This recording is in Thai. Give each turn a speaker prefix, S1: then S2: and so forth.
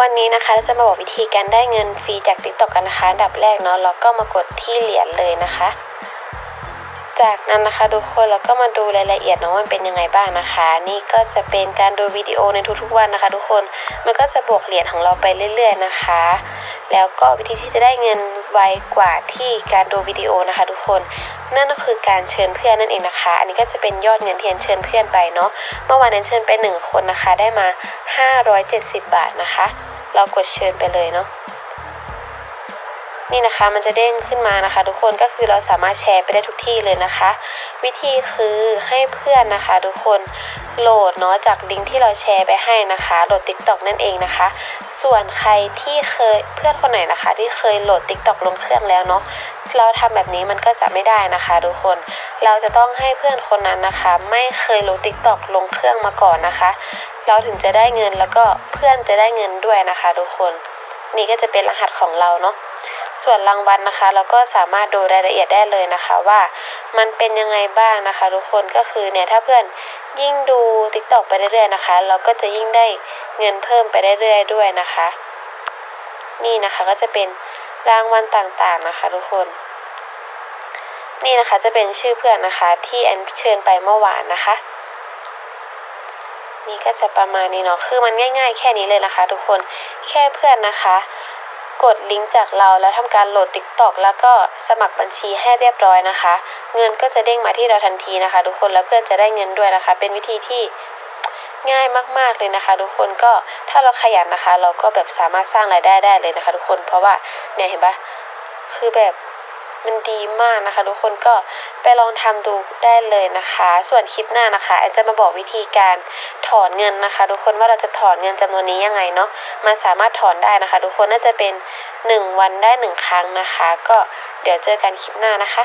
S1: วันนี้นะคะเราจะมาบอกวิธีการได้เงินฟรีจาก TikTok กันนะคะอันดับแรกเนาะเราก็มากดที่เหรียญเลยนะคะ จากนั้นนะคะทุกคนเราก็มาดูรายละเอียดเนาะมันเป็นยังไงบ้างนะคะ นี่ก็จะเป็นการดูวิดีโอในทุกๆวันนะคะ ทุกคนมันก็จะบวกเหรียญของเราไปเรื่อย ๆนะคะ แล้วก็วิธีที่จะได้เงินไวกว่าที่การดูวิดีโอนะคะ ทุกคนนั่นก็คือการเชิญเพื่อนนั่นเองนะคะ อันนี้ก็จะเป็นยอดเงินที่แอนเชิญเพื่อนไปเนาะเมื่อวานแอนเชิญไปหนึ่งคนนะคะ ได้มา 570 บาทนะคะ เรากดเชิญไปเลยเนาะนี่นะคะมันจะเด้งขึ้นมานะคะ ทุกคนก็คือเราสามารถแชร์ไปได้ทุกที่เลยนะคะ วิธีคือให้เพื่อนนะคะ ทุกคนโหลดเนาะจากลิงก์ที่เราแชร์ไปให้นะคะโหลด t ิ k t o k นั่นเองนะคะ ส่วนใครที่เคยเพื่อนคนไหนนะคะ ที่เคยโหลด TikTok ลงเครื่องแล้วเนาะเราทำแบบนี้มันก็จะไม่ได้นะคะทุกคน เราจะต้องให้เพื่อนคนนั้นนะคะ ไม่เคยโหลด TikTok ลงเครื่องมาก่อนนะคะ เราถึงจะได้เงินแล้วก็เพื่อนจะได้เงินด้วยนะคะ ทุกคน นี่ก็จะเป็นรหัสของเราเนาะส่วนรางวัลนะคะ เราก็สามารถดูรายละเอียดได้เลยนะคะว่ามันเป็นยังไงบ้างนะคะ ทุกคนก็คือเนี่ยถ้าเพื่อนยิ่งดู TikTok ไปเรื่อยๆนะคะ เราก็จะยิ่งได้ เงินเพิ่มไปเรื่อยๆด้วยนะคะ นี่นะคะก็จะเป็นรางวัลต่างๆนะคะ ทุกคน นี่นะคะจะเป็นชื่อเพื่อนนะคะ ที่แอนเชิญไปเมื่อวานนะคะ นี่ก็จะประมาณนี้เนาะคือมันง่าย ๆ แค่นี้เลยนะคะ ทุกคนแค่เพื่อนนะคะกดลิงก์จากเราแล้วทำการโหลด TikTok แล้วก็สมัครบัญชีให้เรียบร้อยนะคะ เงินก็จะเด้งมาที่เราทันทีนะคะ ทุกคนแล้วเพื่อนจะได้เงินด้วยนะคะ เป็นวิธีที่ ง่ายมากๆเลยนะคะ ทุกคนก็ถ้าเราขยันนะคะ เราก็แบบสามารถสร้างรายได้ได้เลยนะคะ ทุกคนเพราะว่าเนี่ยเห็นปะคือแบบมันดีมากนะคะ ทุกคนก็ไปลองทำดูได้เลยนะคะ ส่วนคลิปหน้านะคะแอนจะมาบอกวิธีการถอนเงินนะคะ ทุกคนว่าเราจะถอนเงินจำนวนนี้ยังไงเนาะมันสามารถถอนได้นะคะ ทุกคนน่าจะเป็นหนึ่งวันได้หนึ่งครั้งนะคะ ก็เดี๋ยวเจอกันคลิปหน้านะคะ